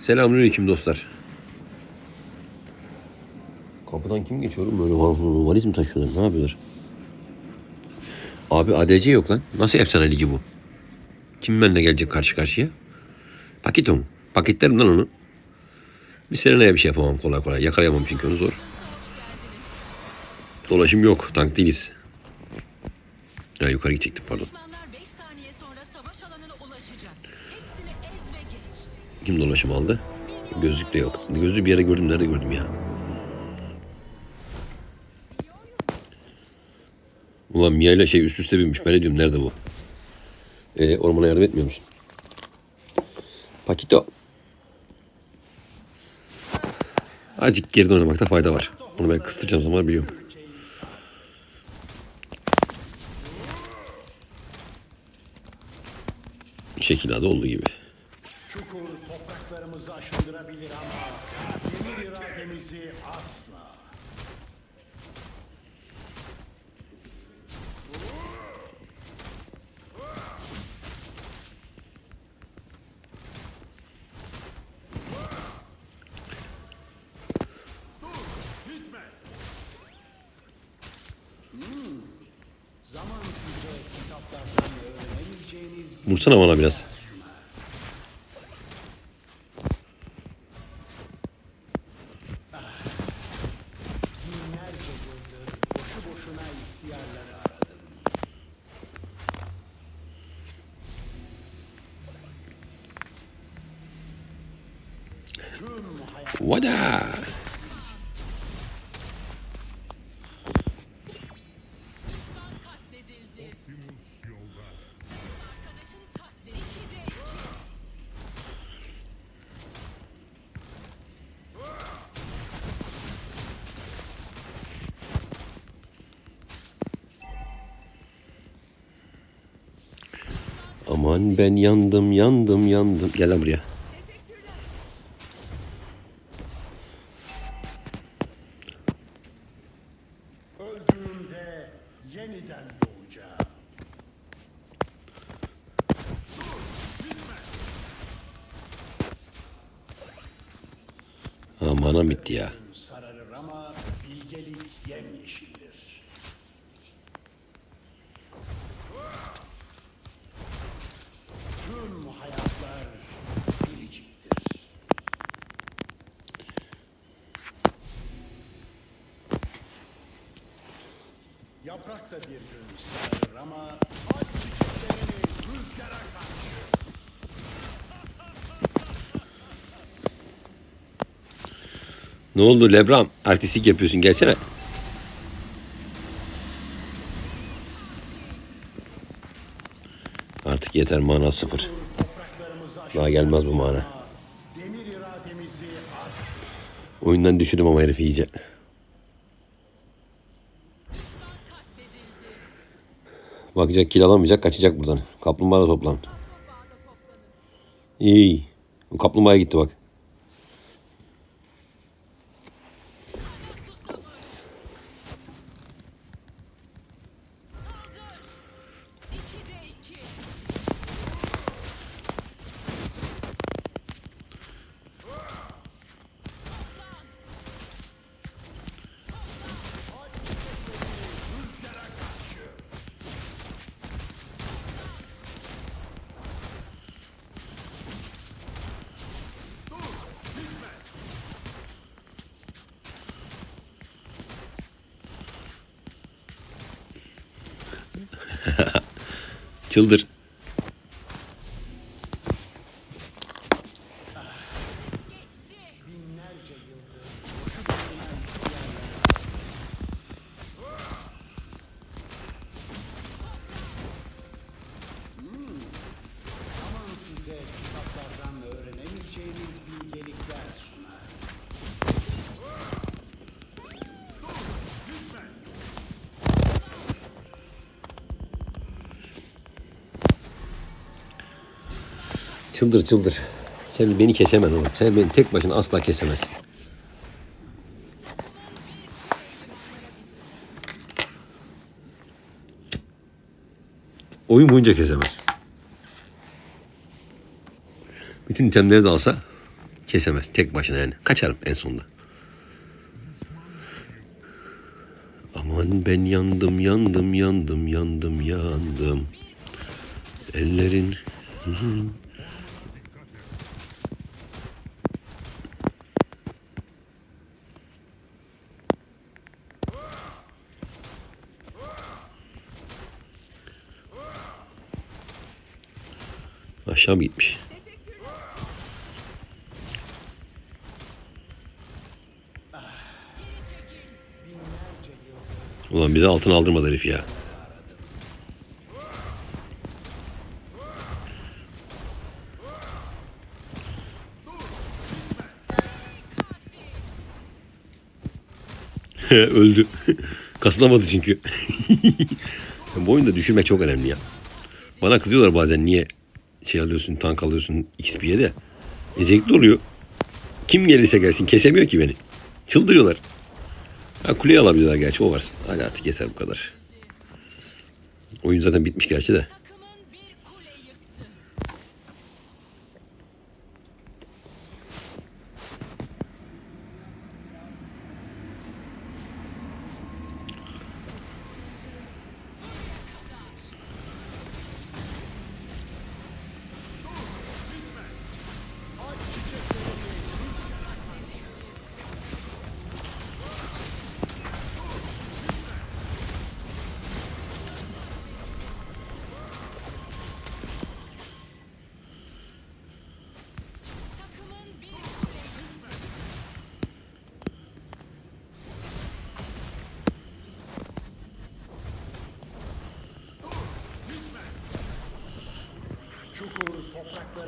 Selamünaleyküm dostlar. Kapıdan kim geçiyor böyle var- valiz mi taşıyorlar? Ne yapıyorlar? Abi ADC yok lan. Nasıl efsane ligi bu? Kim benimle gelecek karşı karşıya? Pakito mu? Paketlerim lan onu. Bir Serena'ya bir şey yapamam kolay kolay. Yakalayamam çünkü onu zor. Dolaşım yok. Tank değiliz. Ya yukarı gidecektim pardon. Kim dolaşım aldı? Gözlük de yok. Gözlüğü bir yere gördüm. Nerede gördüm ya? Ulan Mia ile şey üst üste binmiş. Ben ne diyorum nerede bu? Ee, ormana yardım etmiyor musun? Pakito. Azıcık geride oynamakta fayda var. Onu ben kıstıracağım zaman biliyorum. Şekilada olduğu gibi. Topraklarımızı aşındırabilir ama demir irademizi asla. Vursana bana biraz. Vada. Düşman katledildi. Arkadaşın katledildi. 2'de 2. Aman ben yandım yandım yandım. Gel lan buraya. Ya. Sararır ama bilgelik yemyeşildir. Tüm hayatlar biriciktir. Yaprak da bir gün sararır ama aç çiçeklerini rüzgara karşı. Ne oldu Lebram? Artistik yapıyorsun gelsene. Artık yeter mana sıfır. Daha gelmez bu mana. Oyundan düşürdüm ama herifi iyice. Bakacak kill alamayacak kaçacak buradan. Kaplumbağa da toplan. İyi kaplumbağaya gitti bak. Çıldır. Çıldır çıldır. Sen beni kesemezsin oğlum. Sen beni tek başına asla kesemezsin. Oyun boyunca kesemez. Bütün itemleri de alsa kesemez. Tek başına yani. Kaçarım en sonunda. Aman ben yandım, yandım, yandım, yandım, yandım. Ellerin... Aşağı mı gitmiş? Ulan bize altın aldırmadı herif ya. Öldü. Kasılamadı çünkü. Bu oyunda düşürmek çok önemli ya. Bana kızıyorlar bazen niye şey alıyorsun, tank alıyorsun XP'ye de. E zevkli oluyor. Kim gelirse gelsin kesemiyor ki beni. Çıldırıyorlar. Ha, kuleyi alabiliyorlar gerçi o var. Hadi artık yeter bu kadar. Oyun zaten bitmiş gerçi de.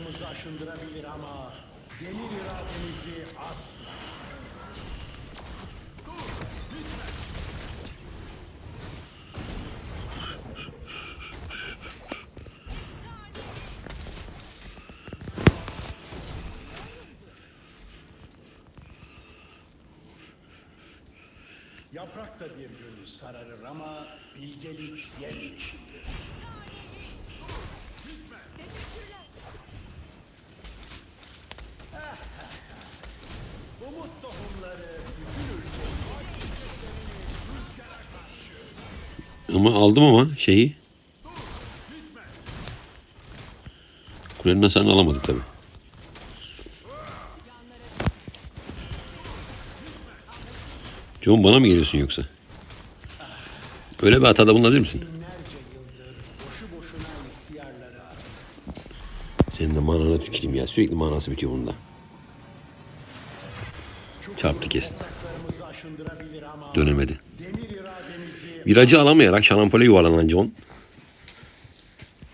Topraklarımızı aşındırabilir ama demir irademizi asla. Yaprak da bir gün sararır ama bilgelik yer. Ama aldım ama şeyi. Kulenin hasarını alamadık tabi. John bana mı geliyorsun yoksa? Öyle bir hatada bulunabilir misin? Senin de manana tüküreyim ya. Sürekli manası bitiyor bunda. Çarptı kesin. Dönemedi. Virajı alamayarak şarampole yuvarlanan John.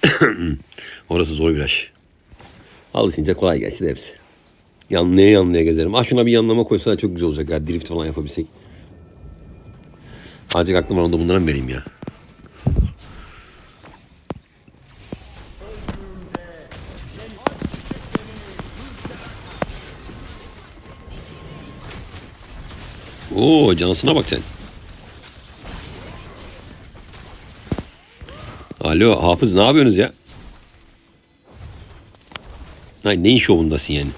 Orası zor viraj. Alışınca kolay de hepsi. Yanlıya yanlıya gezerim. Ah şuna bir yanlama koysa çok güzel olacak ya. Drift falan yapabilsek. Azıcık aklım var onda bunlara vereyim ya. Oo cansına bak sen. Alo Hafız ne yapıyorsunuz ya? Hay neyin şovundasın yani?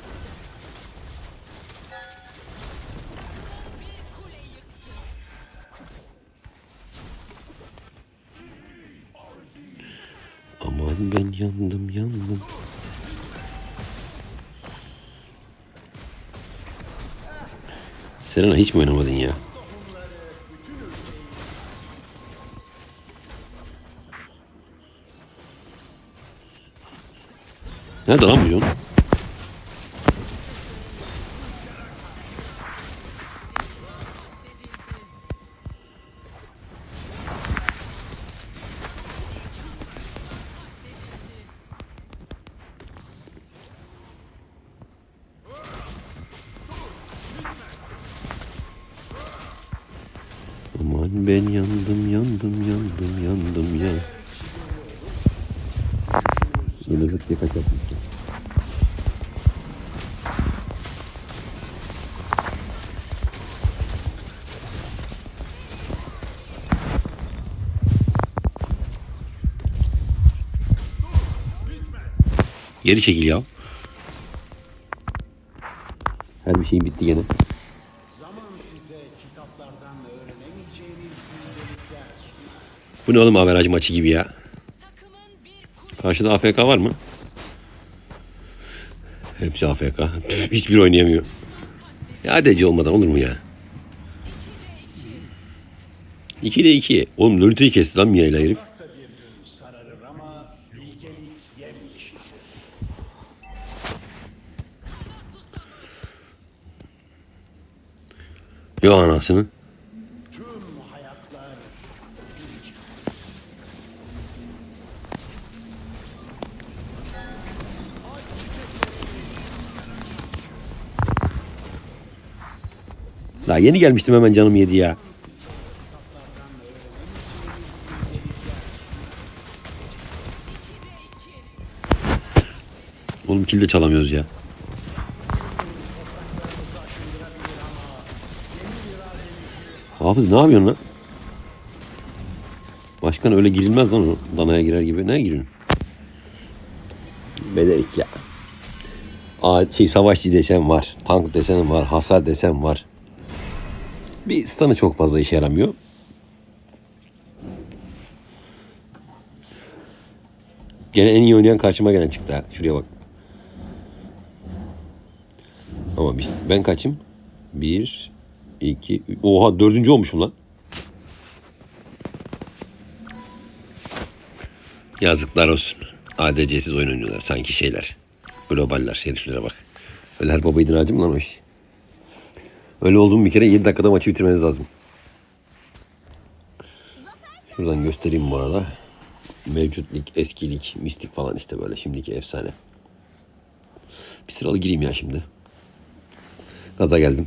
Aman ben yandım yandım. Serena hiç mi oynamadın ya? Nerede lan bu John? Ben yandım yandım yandım yandım ya. Yıldızlık diye kaç yapmıştım. Geri çekil ya. Her bir şeyin bitti gene. Bu ne oğlum averaj maçı gibi ya. Karşıda AFK var mı? Hepsi AFK. Hiçbir oynayamıyor. Ya ADC olmadan olur mu ya? 2'de 2. Oğlum Lolita'yı kesti lan Mia ile herif. Yo anasını. Daha yeni gelmiştim hemen canım yedi ya. Oğlum kill de çalamıyoruz ya. Hafız ne yapıyorsun lan? Başkan öyle girilmez lan o. Danaya girer gibi. Ne giriyorsun? Bederik ya. Aa, şey savaşçı desen var. Tank desen var. Hasar desen var. Bir stun'ı çok fazla işe yaramıyor. Gene en iyi oynayan karşıma gelen çıktı ha. Şuraya bak. Ama biz- ben kaçım? Bir, iki. Oha dördüncü olmuşum lan. Yazıklar olsun. ADC'siz oyun oynuyorlar sanki şeyler. Globaller heriflere bak. Öyle her baba idin mı lan o iş? Öyle olduğum bir kere 7 dakikada maçı bitirmeniz lazım. Şuradan göstereyim bu arada. Mevcut lig, eski lig, mistik falan işte böyle şimdiki efsane. Bir sıralı gireyim ya şimdi. Gaza geldim.